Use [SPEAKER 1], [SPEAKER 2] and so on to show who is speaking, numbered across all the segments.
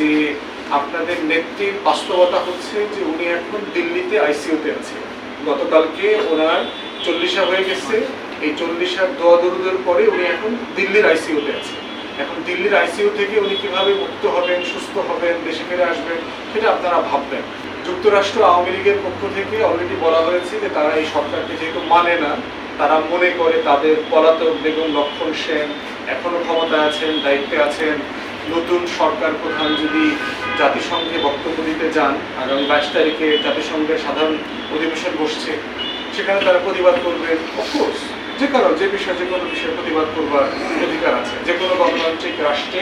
[SPEAKER 1] যে আপনাদের নেত্রীর বাস্তবতা হচ্ছে যে উনি এখন দিল্লিতে আইসিইউতে আছে। গতকালকে ওনার চল্লিশা হয়ে গেছে। এই চল্লিশার দোয়া দরুদের পরে উনি এখন দিল্লির আইসিউতে আছে। এখন দিল্লির আইসিউ থেকে উনি কীভাবে মুক্ত হবেন, সুস্থ হবেন, দেশে ফিরে আসবেন, সেটা আপনারা ভাববেন। যুক্তরাষ্ট্র আওয়ামী লীগের পক্ষ থেকে অলরেডি বলা হয়েছে যে তারা এই সরকারকে যেহেতু মানে না, তারা মনে করে তাদের পলাতক বেগম লক্ষণ সেন এখনও ক্ষমতায় আছেন, দায়িত্বে আছেন। নতুন সরকার প্রধান যদি জাতিসংঘে বক্তব্য দিতে যান, আগামী বাইশ তারিখে জাতিসংঘের সাধারণ অধিবেশন বসছে, সেখানে তারা প্রতিবাদ করবেন অফকোর্স যে কারও যে বিষয়ে যে কোনো বিষয়ে প্রতিবাদ করবার অধিকার আছে। যে কোনো গণতান্ত্রিক রাষ্ট্রে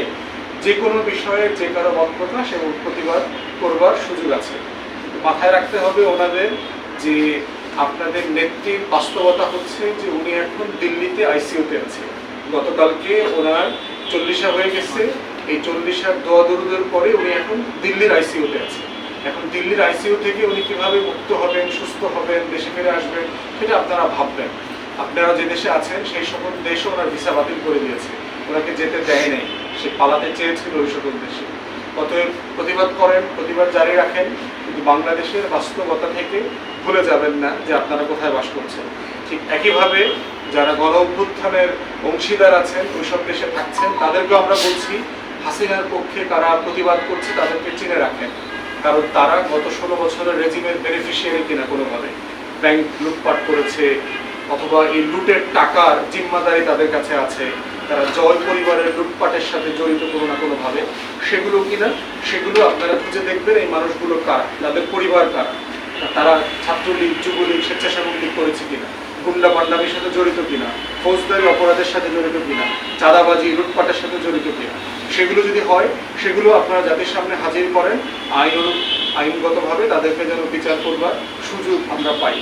[SPEAKER 1] যে কোনো বিষয়ে যে কারও মত এবং প্রতিবাদ করবার সুযোগ আছে। মাথায় রাখতে হবে ওনাদের যে আপনাদের নেত্রীর বাস্তবতা হচ্ছে যে উনি এখন দিল্লিতে আইসিইউতে আছে। গতকালকে ওনার চল্লিশা হয়ে গেছে। এই চল্লিশার দোয়া দরুদের পরে উনি এখন দিল্লির আইসিইউতে আছে এখন দিল্লির আইসিইউ থেকে উনি কীভাবে মুক্ত হবেন, সুস্থ হবেন, দেশে ফিরে আসবেন, সেটা আপনারা ভাববেন। আপনারা যে দেশে আছেন, সেই সকল দেশও ওনার ভিসা বাতিল করে দিয়েছে। ওনাকে যেতে দেয় নাই। সে পালাতে চেয়েছিল ওই সকল দেশে। অতএব প্রতিবাদ করেন, প্রতিবাদ জারি রাখেন, কিন্তু বাংলাদেশের বাস্তবতা থেকে ভুলে যাবেন না যে আপনারা কোথায় বাস করছেন। ঠিক একইভাবে যারা গণ অভ্যুত্থানের অংশীদার আছেন, ওইসব দেশে থাকছেন, তাদেরকেও আমরা বলছি হাসিনার পক্ষে তারা প্রতিবাদ করছে, তাদেরকে চিনে রাখেন। কারণ তারা গত ষোলো বছরের রেজিমের বেনিফিশিয়ারি কিনা কোনোভাবে। ব্যাংক লুটপাট করেছে, অথবা এই লুটের টাকার জিম্মাদারি তাদের কাছে আছে। তারা জয় পরিবারের লুটপাটের সাথে জড়িত কোনো না কোনোভাবে। সেগুলো কিনা, সেগুলো আপনারা খুঁজে দেখবেন এই মানুষগুলো কারা, তাদের পরিবার কারা, তারা ছাত্রলীগ, যুবলীগ স্বেচ্ছাসেবক লীগ করেছে কিনা, গুন্ডা পান্ডামির সাথে জড়িত কিনা, ফৌজদারি অপরাধের সাথে জড়িত কিনা, চাঁদাবাজি, লুটপাটের সাথে জড়িত কিনা। সেগুলো যদি হয়, সেগুলো আপনারা জাতির সামনে হাজির করেন। আইন আইনগতভাবে তাদেরকে যেন বিচার করবার সুযোগ আমরা পাই।